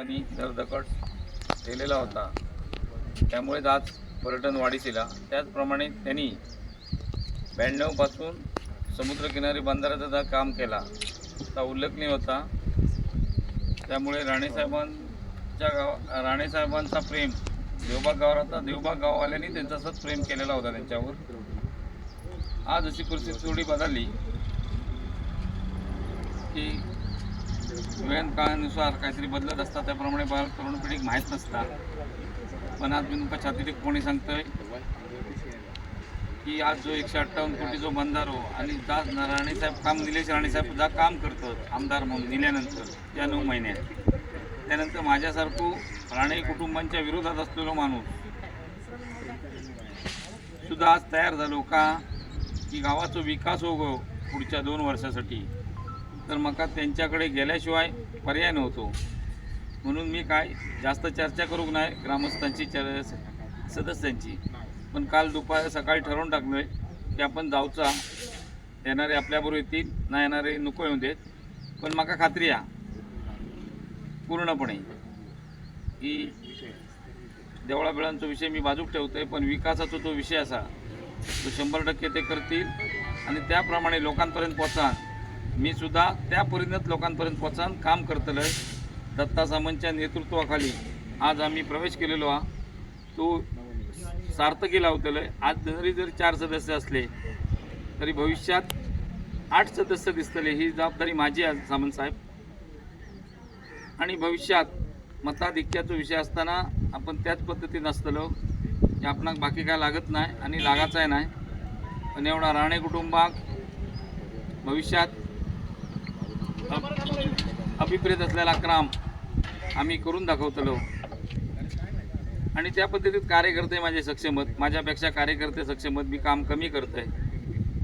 त्यांनी दरदकट केलेला होता. त्यामुळेच आज पर्यटन वाढीस येला त्याचप्रमाणे त्यांनी ब्याण्णवपासून समुद्रकिनारी बांधाराचा जा काम केला. ता उल्लेखनीय होता. त्यामुळे राणेसाहेबांच्या गाव राणेसाहेबांचा प्रेम देवबाग गावावर होता. देवबाग गाववाल्यांनी त्यांचा प्रेम केलेला होता त्यांच्यावर. आज अशी परिस्थिती थोडी बदलली की वेळ काळानुसार काहीतरी बदलत असतात त्याप्रमाणे बाळ तरुण पिढीक माहीत नसतात. पण आज मी तुमका छातीत कोणी सांगतोय की आज जो एकशे अठ्ठावन्न कोटी जो बंधारो आणि दास राणेसाहेब काम निलेश राणेसाहेब सुद्धा काम करतात आमदार म्हणून दिल्यानंतर त्या नऊ महिन्यात. त्यानंतर माझ्यासारखं राणे कुटुंबांच्या विरोधात असलेलो माणूस सुद्धा आज तयार झालो का? की गावाचा विकास हो गो पुढच्या दोन वर्षासाठी. तर मका त्यांच्याकडे गेल्याशिवाय पर्याय नव्हतो. म्हणून मी काय जास्त चर्चा करू नाही ग्रामस्थांची चर सदस्यांची. पण काल दुपार सकाळी ठरवून टाकलं आहे की आपण जाऊचा. येणारे आपल्याबरोबर येतील ना येणारे नको येऊ देत. पण माका खात्री आहे पूर्णपणे. की देवळा बिळांचा विषय मी बाजूक ठेवतोय पण विकासाचा तो विषय असा. तो शंभर टक्के ते करतील आणि त्याप्रमाणे लोकांपर्यंत पोचा मी सुद्धा त्या परिणत लोकांपर्यंत पोचान काम करतलं दत्ता सामंतच्या नेतृत्वाखाली आज आम्ही प्रवेश केलेलो हा. तो सार्थकी लावतलं आज जरी जरी चार सदस्य असले तरी भविष्यात आठ सदस्य दिसतले ही जबाबदारी माझी आहे सामंत साहेब. आणि भविष्यात मताधिक्याचा विषय असताना आपण त्याच पद्धतीनं असतलो. की आपणाक बाकी काय लागत नाही आणि लागाचाय नाही. पण एवढा राणे कुटुंबाक भविष्यात अभिप्रेत असलेला क्राम आम्ही करून दाखवतलो. आणि त्या पद्धतीत कार्यकर्ते माझे सक्षमत माझ्यापेक्षा कार्यकर्ते सक्षमत मी काम कमी करतोय.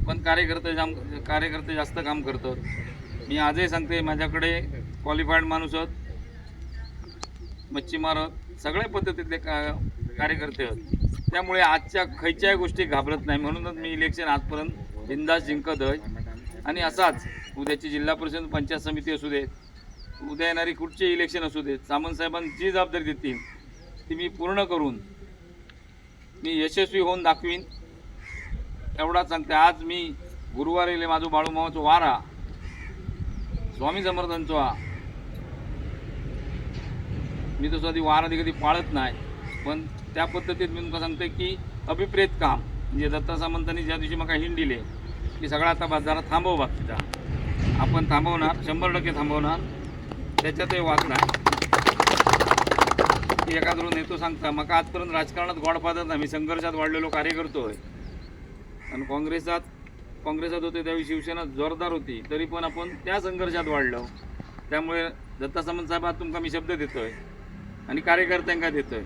पण कार्यकर्ते जाम कार्यकर्ते जास्त काम करतात मी आजही सांगते माझ्याकडे क्वालिफाईड माणूस आहेत. मच्छीमार सगळ्या पद्धतीतले का कार्यकर्ते आहेत. त्यामुळे आजच्या खयच्याही गोष्टी घाबरत नाही. म्हणूनच मी इलेक्शन आजपर्यंत बिंदास जिंकत आहे. आणि असाच उद्याची जिल्हा परिषद पंचायत समिती असू देत उद्या येणारी कुठचे इलेक्शन असू देत सामंत साहेबांनी जी जबाबदारी देतील ती मी पूर्ण करून मी यशस्वी होऊन दाखवीन. एवढाच सांगते. आज मी गुरुवार येले माझं बाळूमामाचो वारा स्वामी समर्थांचा मी तसं आधी वार आधी कधी पाळत नाही पण त्या पद्धतीत मी तुमका सांगते की अभिप्रेत काम. म्हणजे दत्ता सामंतांनी ज्या दिवशी मला हिंड दिले की सगळा आता बा- जरा थांबव बाकीचा आपण थांबवणार शंभर टक्के थांबवणार. त्याच्यातही वाद नाही की एखादं नेतो सांगता मग आजपर्यंत राजकारणात गॉडफादर नाही. मी संघर्षात वाढलेलो कार्य आहे आणि काँग्रेसात काँग्रेसात होते त्यावेळी शिवसेना जोरदार होती. तरी पण आपण त्या संघर्षात वाढलो. त्यामुळे दत्ता सामंत साहेब आज तुमका मी शब्द देतोय. आणि कार्यकर्त्यांका देतोय.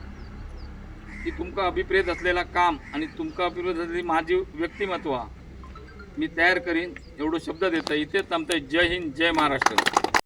की तुमका अभिप्रेत असलेला काम आणि तुमका अभिप्रेत असलेली माझी व्यक्तिमत्व मी तयार करीन एवढं शब्द देतो इथेच थांबतंय. जय हिंद जय महाराष्ट्र.